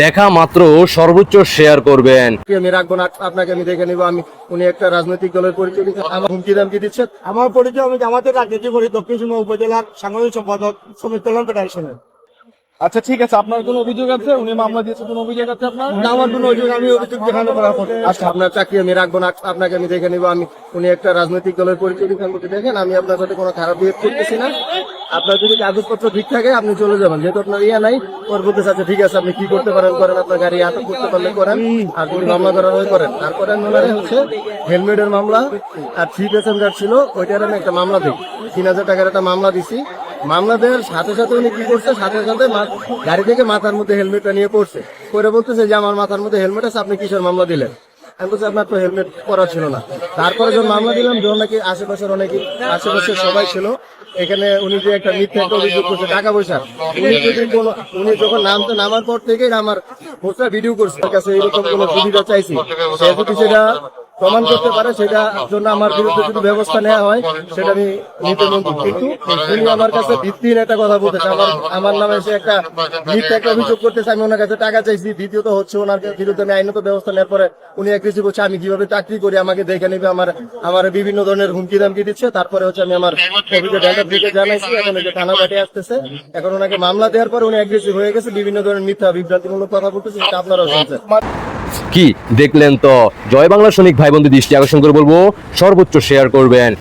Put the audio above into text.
দেখা মাত্র সর্বোচ্চ শেয়ার করবেন। কি আমি রাখব না? আপনাকে আমি দেখে নিবো। আমি উনি একটা রাজনৈতিক দলের পরিচয় আমার হুমকি দামকি দিচ্ছেন? আমার পরিচয় আমি জামাতে রাজনীতি করি দক্ষিণ সিংহ উপজেলার সাংগঠনিক সম্পাদক সমিত কল্যাণ ফেডারেশনের আচ্ছা ঠিক আছে আপনার কোনো অভিযোগ আছে? উনি মামলা দিয়েছে কোনো অভিযোগ আছে আপনার? না, আমার কোনো অভিযোগ আমি অভিযোগ দেখানো পরে আচ্ছা আপনার চাকরি আমি রাখব না আপনাকে আমি দেখে নিবো। আমি উনি একটা রাজনৈতিক দলের পরিচয় বলতে দেখেন আমি আপনার সাথে কোনো খারাপ বিহেভ করতেছি না। আপনার যদি কাগজপত্র ঠিক থাকে আপনি চলে যাবেন। যেহেতু আপনার ইয়া নাই বলতে চাচ্ছে ঠিক আছে আপনি কি করতে পারেন করেন আপনার গাড়ি আটক করতে পারলে করেন আর যদি মামলা করার হয় করেন। তারপরে ওনারে হচ্ছে হেলমেটের মামলা আর থ্রি প্যাসেঞ্জার ছিল ওইটার আমি একটা মামলা দিই। তিন হাজার টাকার একটা মামলা দিছি মামলা দেওয়ার সাথে সাথে উনি কি করছে? সাথে সাথে গাড়ি থেকে মাথার মধ্যে হেলমেটটা নিয়ে পড়ছে। করে বলতেছে যে, আমার মাথার মধ্যে হেলমেট আছে, আপনি কিসের মামলা দিলেন? আপনার তো হেলমেট পরা ছিল না। তারপরে যখন মামলা দিলাম, যখন নাকি আশেপাশের অনেকে আশেপাশের সবাই ছিল, এখানে উনি যে একটা মিথ্যা একটা অভিযোগ করছে, টাকা পয়সা। উনি যদি কোনো উনি যখন নামতে নামার পর থেকেই আমার পোস্টার ভিডিও করছে। কাছে এরকম কোনো সুবিধা চাইছি। সেটা প্রমাণ করতে পারে সেটা জন্য আমার বিরুদ্ধে যদি ব্যবস্থা নেওয়া হয়, সেটা আমি নিতে মন্ত্রী কিন্তু উনি আমার কাছে ভিত্তিহীন একটা কথা বলতেছে। আমার আমার নামে সে একটা মিথ্যা একটা অভিযোগ করতেছে, আমি ওনার কাছে টাকা চাইছি। দ্বিতীয়ত হচ্ছে ওনার বিরুদ্ধে আমি আইনত ব্যবস্থা নেওয়ার পরে উনি এক কিছু বলছে, আমি কীভাবে চাকরি করি? আমাকে দেখে নেবে আমার আমার বিভিন্ন ধরনের হুমকি দামকি দিচ্ছে। তারপরে হচ্ছে আমি আমার দিকে জানাইছি, এখন যে থানা কাটে আসতেছে। এখন ওনাকে মামলা দেওয়ার পর উনি অ্যাগ্রেসিভ হয়ে গেছে, বিভিন্ন ধরনের মিথ্যা বিভ্রান্তিমূলক কথা বলতেছে, সেটা আপনারাও শুনছেন। কি দেখলেন তো? জয় বাংলা সৈনিক ভাই বন্ধু দৃষ্টি আকর্ষণ করে বলব, সর্বোচ্চ শেয়ার করবেন।